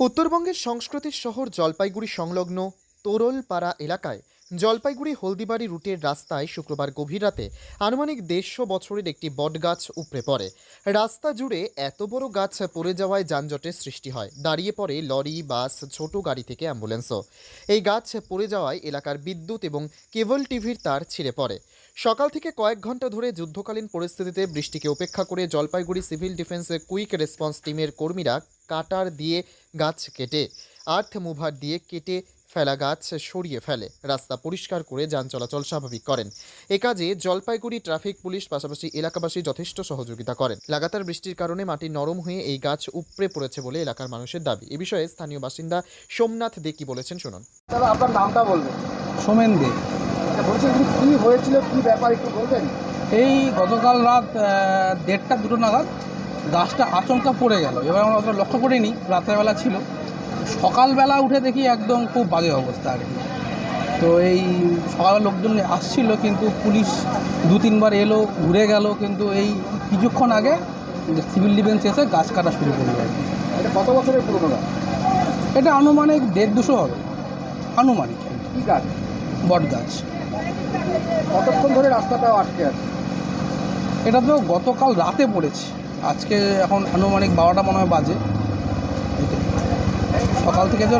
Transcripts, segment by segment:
উত্তরবঙ্গের সংস্কৃতির শহর জলপাইগুড়ি সংলগ্ন তোরলপাড়া এলাকায় জলপাইগুড়ি হলদিবাড়ি রুটের রাস্তায় শুক্রবার গভীর রাতে আনুমানিক দেড়শো বছরের একটি বটগাছ উপড়ে পড়ে। রাস্তা জুড়ে এত বড় গাছ পড়ে যাওয়ায় যানজটের সৃষ্টি হয়। দাঁড়িয়ে পড়ে লরি, বাস, ছোট গাড়ি থেকে অ্যাম্বুলেন্সও। এই গাছ পড়ে যাওয়ায় এলাকার বিদ্যুৎ এবং কেবল টিভির তার ছিঁড়ে পড়ে। সকাল থেকে কয়েক ঘণ্টা ধরে যুদ্ধকালীন পরিস্থিতিতে বৃষ্টিকে উপেক্ষা করে জলপাইগুড়ি সিভিল ডিফেন্সের কুইক রেসপন্স টিমের কর্মীরা কাটার দিয়ে গাছ কেটে আর্থ মুভার দিয়ে কেটে ফেলা গাছ সরিয়ে ফেলে। রাস্তা পরিষ্কার করে যান চলাচল স্বাভাবিক করেন। এ কাজে জলপাইগুড়ি ট্রাফিক পুলিশ পাশাপাশি এলাকাবাসী যথেষ্ট সহযোগিতা করেন। লাগাতার বৃষ্টির কারণে মাটি নরম হয়ে এই গাছ উপড়ে পড়েছে বলে এলাকার মানুষের দাবি। এ বিষয়ে স্থানীয় বাসিন্দা সোমনাথ দে কি বলেছেন শুনুন। দাদা আপনার নামটা বলবেন? সোমেন দে। আচ্ছা, বলছেন কি হয়েছিল? কি ব্যাপার একটু বলবেন? এই গতকাল রাত দেড়টা দুটো নাগাদ গাছটা আচমকা পড়ে গেল। এবার আমরা অতটা লক্ষ্য করিনি রাত্রেবেলা ছিল। সকালবেলা উঠে দেখি একদম খুব বাজে অবস্থা আর কি। তো এই সকালে লোকজন আসছিল কিন্তু পুলিশ দু তিনবার এলো ঘুরে গেল কিন্তু এই কিছুক্ষণ আগে সিভিল ডিফেন্স এসে গাছ কাটা শুরু করল আর কি। এটা কত বছরের পুরনো গাছ? এটা আনুমানিক দেড় দুশো হবে। আনুমানিক। কি গাছ? বট গাছ। কতক্ষণ ধরে রাস্তাটাও আটকে আছে? এটা তো গতকাল রাতে পড়েছে। আজকে এখন আনুমানিক বারোটা মনে হয় বাজে। সকাল থেকে তো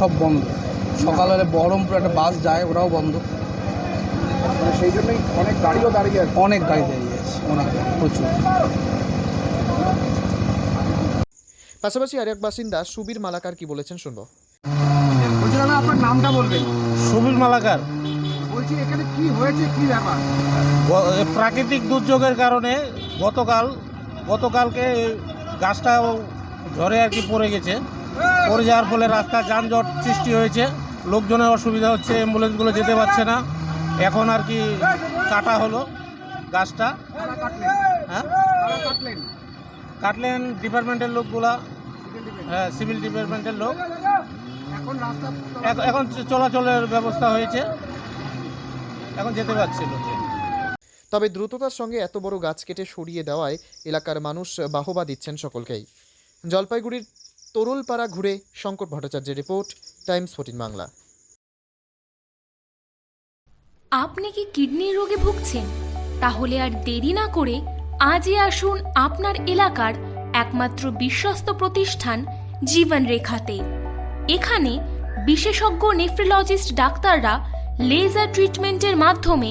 সব বন্ধ। সকালে বহরমপুর একটা বাস যায় ওটাও বন্ধ। মানে সেই জন্যই অনেক গাড়িও দাঁড়িয়ে আছে। অনেক গাড়ি দাঁড়িয়ে আছে অনেক প্রচুর। পাশাপাশি আরেক বাসিন্দা সুবীর মালাকার কি বলেছেন শুনব। বলছি দাদা আপনার নামটা বলবেন? সুবীর মালাকার। বলছি এখানে কি হয়েছে কি ব্যাপার? প্রাকৃতিক দুর্যোগের কারণে গতকাল গতকালকে এই গাছটাও ঝড়ে আর কি পড়ে গেছে। পড়ে যাওয়ার ফলে রাস্তা যানজট সৃষ্টি হয়েছে। লোকজনের অসুবিধা হচ্ছে, অ্যাম্বুলেন্সগুলো যেতে পারছে না। এখন আর কি কাটা হলো গাছটা। হ্যাঁ? কাটলেন ডিপার্টমেন্টের লোকগুলা। হ্যাঁ সিভিল ডিপার্টমেন্টের লোক। এখন চলাচলের ব্যবস্থা হয়েছে। এখন যেতে পারছে লোকজন তবে দ্রুততার সঙ্গে এত বড় গাছ কেটে সরিয়ে দেওয়ায় এলাকার মানুষ বাহবা দিচ্ছেন সকলকেই। জলপাইগুড়ির তরুলপাড়া ঘুরে শঙ্কর ভট্টাচার্যের রিপোর্ট, টাইমস ফোর্টিন বাংলা। আপনি কি কিডনির রোগে ভুগছেন? তাহলে আর দেরি না করে আজই আসুন আপনার এলাকার একমাত্র বিশ্বস্ত প্রতিষ্ঠান জীবন রেখাতে এখানে বিশেষজ্ঞ নেফ্রোলজিস্ট ডাক্তাররা লেজার ট্রিটমেন্টের মাধ্যমে